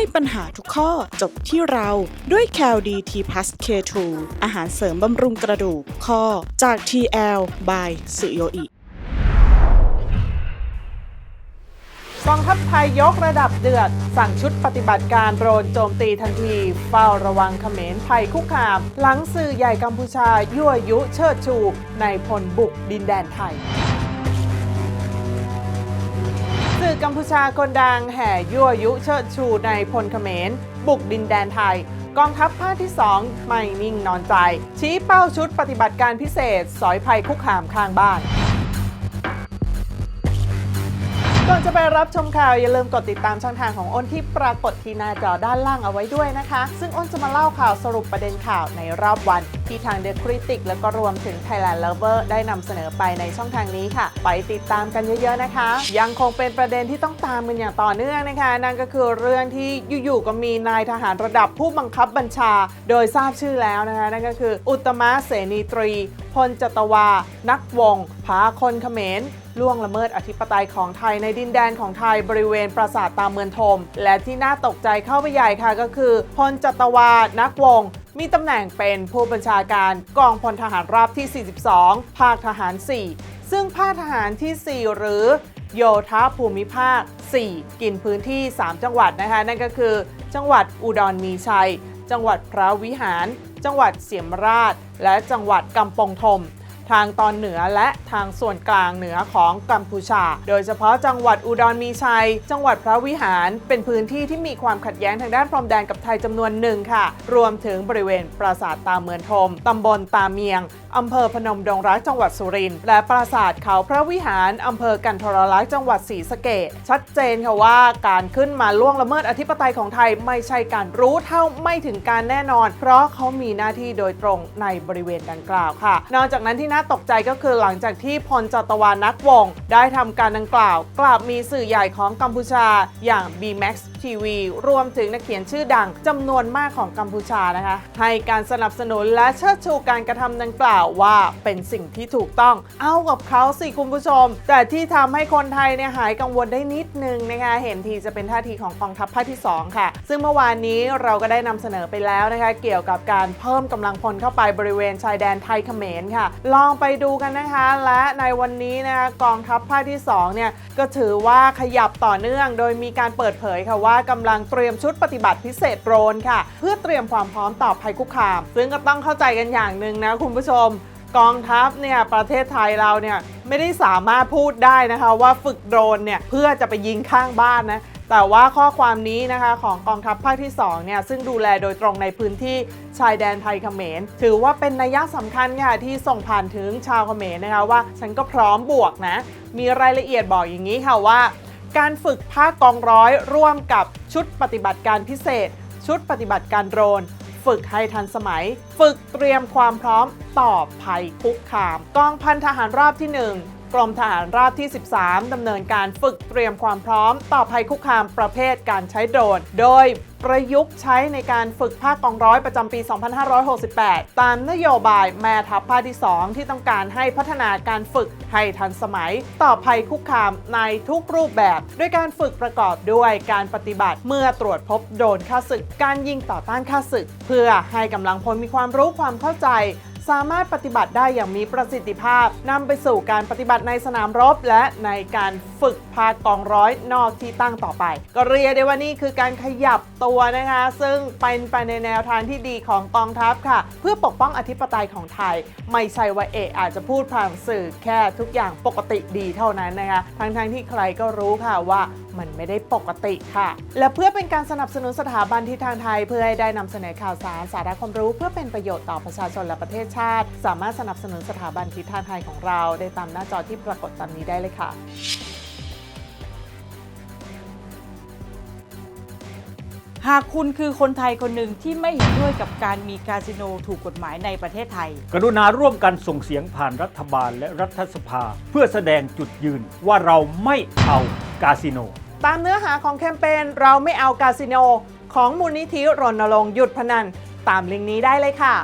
ให้ปัญหาทุกข้อจบที่เราด้วย c a l d t plus K2 อาหารเสริมบำรุงกระดูกข้อจาก TL by สุโยอิกองทัพไทยยกระดับเดือด สั่งชุดปฏิบัติการโดรนโจมตีทันที เฝ้าระวังเขมรภัยคุกคาม หลังสื่อใหญ่กัมพูชายั่วยุเชิดชูในพลบุกดินแดนไทย กัมพูชาคนดังแห่ยั่วยุเชิดชูในพลเขมร บุกดินแดนไทย กองทัพภาคที่ 2 ไม่นิ่งนอนใจ ชี้เป้าชุดปฏิบัติการพิเศษ สอยภัยคุกคามข้างบ้าน ก่อนจะไปรับชมข่าว อย่าลืมกดติดตามช่องทางของอ้นที่ปรากฏที่หน้าจอด้านล่างเอาไว้ด้วยนะคะ ซึ่งอ้นจะมาเล่าข่าวสรุปประเด็นข่าวในรอบวัน ที่ทาง The Critic แล้วก็รวมถึง Thailand Lover ได้นำเสนอไปในช่องทางนี้ค่ะ ไปติดตามกันเยอะๆนะคะ ยังคงเป็นประเด็นที่ต้องตามกันอย่างต่อเนื่องนะคะ นั่นก็คือเรื่องที่อยู่ๆก็มีนายทหารระดับผู้บังคับบัญชา โดยทราบชื่อแล้วนะคะ นั่นก็คืออุตมะเสนีตรี ลจตวา นักวงพาคนเขมรล่วงละเมิดอธิปไตยของไทยในดินแดนของไทยบริเวณปราสาทตามเมืองทม และที่น่าตกใจเข้าไปใหญ่ค่ะก็คือพลจัตวา นักวง มีตำแหน่งเป็นผู้บัญชาการกองพลทหารราบที่ 42 ภาคทหาร 4 ซึ่งภาคทหารที่ 4 หรือโยธาภูมิภาค 4 กินพื้นที่ 3 จังหวัดนะคะ นั่นก็คือ จังหวัดอุดรมีชัย จังหวัดพระวิหาร จังหวัดเสียมราช และจังหวัดกำปงทมทางตอนเหนือและทางส่วนกลางเหนือของกัมพูชา โดยเฉพาะจังหวัดอุดรมีชัย จังหวัดพระวิหาร เป็นพื้นที่ที่มีความขัดแย้งทางด้านพรมแดนกับไทยจำนวนหนึ่งค่ะ รวมถึงบริเวณปราสาทตาเมืองทมตำบลตาเมียงอำเภอพนมดงรักจังหวัดสุรินทร์และปราสาทเขาพระวิหารอำเภอกันทรลักษณ์จังหวัดศรีสะเกษชัดเจนค่ะว่าการขึ้นมาล่วงละเมิดอธิปไตยของไทยไม่ใช่การรู้เท่าไม่ถึงการแน่นอน เพราะเขามีหน้าที่โดยตรงในบริเวณดังกล่าวค่ะ นอกจากนั้นที่น่าตกใจก็คือหลังจากที่พลจตวานักวงศ์ได้ทำการดังกล่าว กลับมีสื่อใหญ่ของกัมพูชาอย่าง BMAX TV รวมถึงนักเขียนชื่อดังจำนวนมากของกัมพูชานะคะ ให้การสนับสนุนและเชิดชูการกระทำดังกล่าวว่าเป็นสิ่งที่ถูกต้อง เอากับเขาสิคุณผู้ชม แต่ที่ทำให้คนไทยเนี่ยหายกังวลได้นิดนึงนะคะเห็นทีจะเป็นท่าทีของกองทัพภาคที่ 2 ค่ะ ซึ่งเมื่อวานนี้เราก็ได้นำเสนอไปแล้วนะคะเกี่ยวกับการเพิ่มกำลังพลเข้าไปบริเวณชายแดนไทยเขมรค่ะ ลองไปดูกันนะคะ และในวันนี้นะคะกองทัพภาคที่2เนี่ยก็ถือว่าขยับต่อเนื่อง โดยมีการเปิดเผยค่ะว่ากำลังเตรียมชุดปฏิบัติพิเศษโดรนค่ะ เพื่อเตรียมความพร้อมต่อภัยคุกคาม ซึ่งก็ต้องเข้าใจกันอย่างหนึ่งนะคุณผู้ชม กองทัพเนี่ยประเทศไทยเราเนี่ยไม่ได้สามารถพูดได้นะคะว่าฝึกโดรนเนี่ยเพื่อจะไปยิงข้างบ้านนะแต่ว่าข้อความนี้นะคะของกองทัพภาคที่2เนี่ยซึ่งดูแลโดยตรงในพื้นที่ชายแดนไทยเขมร ถือว่าเป็นนัยสำคัญค่ะที่ส่งผ่านถึงชาวเขมรนะคะว่าฉันก็พร้อมบวกนะ มีรายละเอียดบอกอย่างนี้ค่ะว่า การฝึกภาคกองร้อยร่วมกับชุดปฏิบัติการพิเศษ ชุดปฏิบัติการโดรน ฝึกให้ทันสมัย ฝึกเตรียมความพร้อมต่อภัยคุกคาม กองพันทหารราบที่ 1กรมทหารราบที่ 13 ดำเนินการฝึกเตรียมความพร้อม ต่อภัยคุกคามประเภทการใช้โดรน โดย ประยุกต์ใช้ในการฝึกภาคกองร้อยประจำปี 2568 ตามนโยบายแม่ทัพภาคที่ 2 ที่ต้องการให้พัฒนาการฝึกให้ทันสมัย ต่อภัยคุกคามในทุกรูปแบบ ด้วยการฝึกประกอบด้วยการปฏิบัติเมื่อตรวจพบโดรนค่าศึก การยิงต่อต้านค่าศึก เพื่อให้กำลังพลมีความรู้ความเข้าใจ สามารถปฏิบัติได้อย่างมีประสิทธิภาพนำไปสู่การปฏิบัติในสนามรบ และในการฝึกภาคกองร้อยนอกที่ตั้งต่อไป ก็เรียกได้ว่านี่คือการขยับตัวนะคะ ซึ่งเป็นไปในแนวทางที่ดีของกองทัพค่ะ เพื่อปกป้องอธิปไตยของไทย ไม่ใช่ว่าเอะอาจจะพูดผ่านสื่อแค่ทุกอย่างปกติดีเท่านั้นนะคะทั้งๆที่ใครก็รู้ค่ะว่ามันไม่ได้ปกติค่ะ และเพื่อเป็นการสนับสนุนสถาบันที่ทางไทย เพื่อให้ได้นำเสนอข่าวสารสาระความรู้ เพื่อเป็นประโยชน์ต่อประชาชนและประเทศชาติ สามารถสนับสนุนสถาบันทิศทางไทยของเราได้ตามหน้าจอที่ปรากฏตามนี้ได้เลยค่ะหากคุณคือคนไทยคนหนึ่งที่ไม่เห็นด้วยกับการมีคาสิโนถูกกฎหมายในประเทศไทย กรุณาร่วมกันส่งเสียงผ่านรัฐบาลและรัฐสภา เพื่อแสดงจุดยืนว่าเราไม่เอากาสิโน ตามเนื้อหาของแคมเปญเราไม่เอากาสิโน ของมูลนิธิรณรงค์หยุดพนัน ตามลิงก์นี้ได้เลยค่ะ